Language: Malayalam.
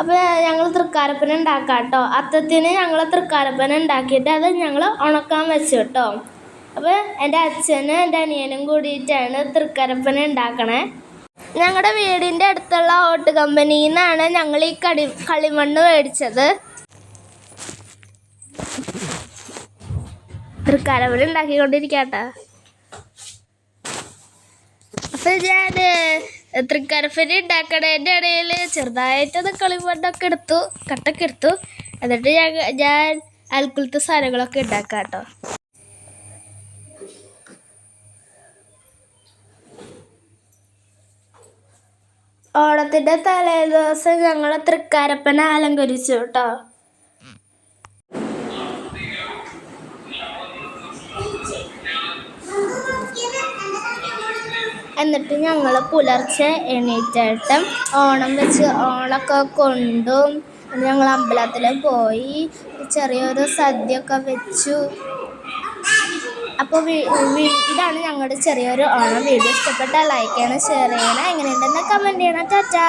അപ്പോൾ ഞങ്ങൾ തൃക്കാരപ്പന ഉണ്ടാക്കാം കേട്ടോ അത്തത്തിന് ഞങ്ങൾ തൃക്കാരപ്പന ഉണ്ടാക്കിയിട്ട് അത് ഞങ്ങൾ ഉണക്കാൻ വെച്ചു കേട്ടോ. അപ്പോൾ എന്റെ അച്ഛനും എന്റെ അനിയനും കൂടിയിട്ടാണ് തൃക്കാരപ്പന ഉണ്ടാക്കണേ. ഞങ്ങളുടെ വീടിന്റെ അടുത്തുള്ള ഓട്ട് കമ്പനിയിൽ നിന്നാണ് ഞങ്ങൾ ഈ കടി കളിമണ്ണ് മേടിച്ചത്. തൃക്കാരപ്പന ഉണ്ടാക്കിക്കൊണ്ടിരിക്കട്ടെ. അപ്പൊ ഞാൻ തൃക്കരപ്പന ഉണ്ടാക്കണതിന്റെ ഇടയിൽ ചെറുതായിട്ടൊന്ന് കളിമണ്ണൊക്കെ എടുത്തു കട്ടൊക്കെ എടുത്തു. എന്നിട്ട് ഞാൻ ഞാൻ അൽക്കുലത്തെ സാധനങ്ങളൊക്കെ ഉണ്ടാക്കാം കേട്ടോ. ഓണത്തിന്റെ തലേ ദിവസം ഞങ്ങൾ തൃക്കാരപ്പനെ അലങ്കരിച്ചു കേട്ടോ. എന്നിട്ട് ഞങ്ങൾ പുലർച്ചെ എണീറ്റിട്ട് ഓണം വെച്ച് ഓണമൊക്കെ കൊണ്ടും. ഞങ്ങൾ അമ്പലത്തിൽ പോയി. ചെറിയൊരു സദ്യയൊക്കെ വെച്ചു. അപ്പോൾ ഇതാണ് ഞങ്ങളുടെ ചെറിയൊരു ഓണം. വീഡിയോ ഇഷ്ടപ്പെട്ടാൽ ലൈക്ക് ചെയ്യണം ഷെയർ ചെയ്യണം. എങ്ങനെയുണ്ടെന്ന് കമന്റ് ചെയ്യണം. ടാറ്റാ.